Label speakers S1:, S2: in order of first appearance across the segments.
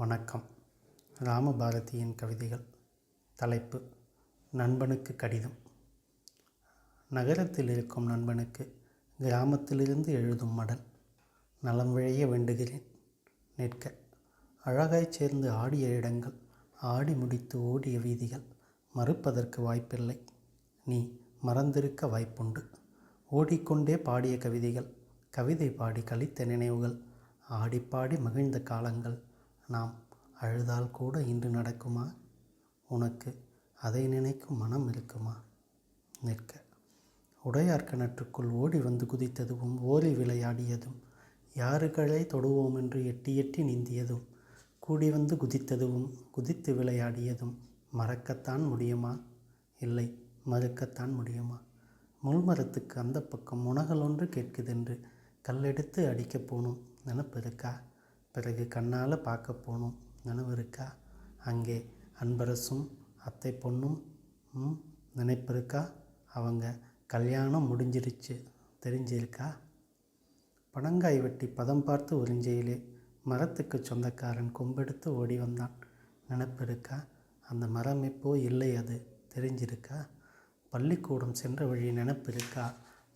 S1: வணக்கம். ராமபாரதியின் கவிதைகள். தலைப்பு நண்பனுக்கு கடிதம். நகரத்தில் இருக்கும் நண்பனுக்கு கிராமத்திலிருந்து எழுதும் மடல். நலம் விழைய வேண்டுகிறேன். நிற்க. அழகாய்ச் சேர்ந்து ஆடிய இடங்கள் ஆடி முடித்து ஓடிய வீதிகள். மறுப்பதற்கு வாய்ப்பில்லை. நீ மறந்திருக்க வாய்ப்புண்டு. ஓடிக்கொண்டே பாடிய கவிதைகள். கவிதை பாடி கழித்த நினைவுகள். ஆடிப்பாடி மகிழ்ந்த காலங்கள். நாம் அழுதால் கூட இன்று நடக்குமா? உனக்கு அதை நினைக்கும் மனம் இருக்குமா நிற்க. உடையார் கிணற்றுக்குள் ஓடி வந்து குதித்ததும் ஓலி விளையாடியதும் யாருகளை தொடுவோம் என்று எட்டி எட்டி நீந்தியதும் கூடி வந்து குதித்ததும் குதித்து விளையாடியதும் மறக்கத்தான் முடியுமா? இல்லை மறுக்கத்தான் முடியுமா? முள்மரத்துக்கு அந்த பக்கம் முனகல் ஒன்று கேட்குதென்று கல்லெடுத்து அடிக்கப் போனோம். நினப்பு இருக்கா? பிறகு கண்ணால் பார்க்க போனோம். நினைவு இருக்கா? அங்கே அன்பரசும் அத்தை பொண்ணும் ம், நினைப்பு இருக்கா அவங்க கல்யாணம் முடிஞ்சிருச்சு. தெரிஞ்சிருக்கா? பனங்காய் வெட்டி பதம் பார்த்து உறிஞ்சையிலே மரத்துக்கு சொந்தக்காரன் கொம்பெடுத்து ஓடி வந்தான். நினப்பு இருக்கா அந்த மரம் இப்போ இல்லை அது. தெரிஞ்சிருக்கா? பள்ளிக்கூடம் சென்ற வழி நினப்பு இருக்கா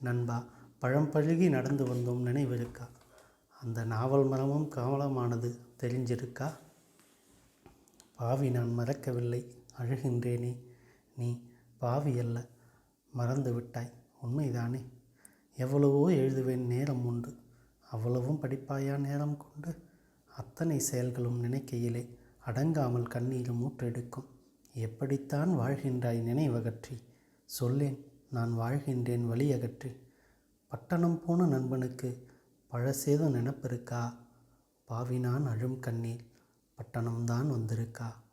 S1: நண்பா பழம் பழுகி நடந்து வந்தோம் நினைவிருக்கா? அந்த நாவல் மரமும் கவலமானது தெரிஞ்சிருக்கா பாவி நான் மறக்கவில்லை அழுகின்றேனே. நீ பாவி அல்ல மறந்து விட்டாய். உண்மைதானே? எவ்வளவோ எழுதுவேன் நேரம் உண்டு. அவ்வளவும் படிப்பாயா நேரம் கொண்டு? அத்தனை செயல்களும் நினைக்கையிலே அடங்காமல் கண்ணீரும் மூற்றெடுக்கும் எப்படித்தான் வாழ்கின்றாய் நினைவகற்றி? சொல்லேன் நான் வாழ்கின்றேன் வழியகற்றி. பட்டணம் போன நண்பனுக்கு பழசேதும் நினப்பிருக்கா? பாவினான் அழும் கண்ணீர் பட்டணம்தான் வந்திருக்கா?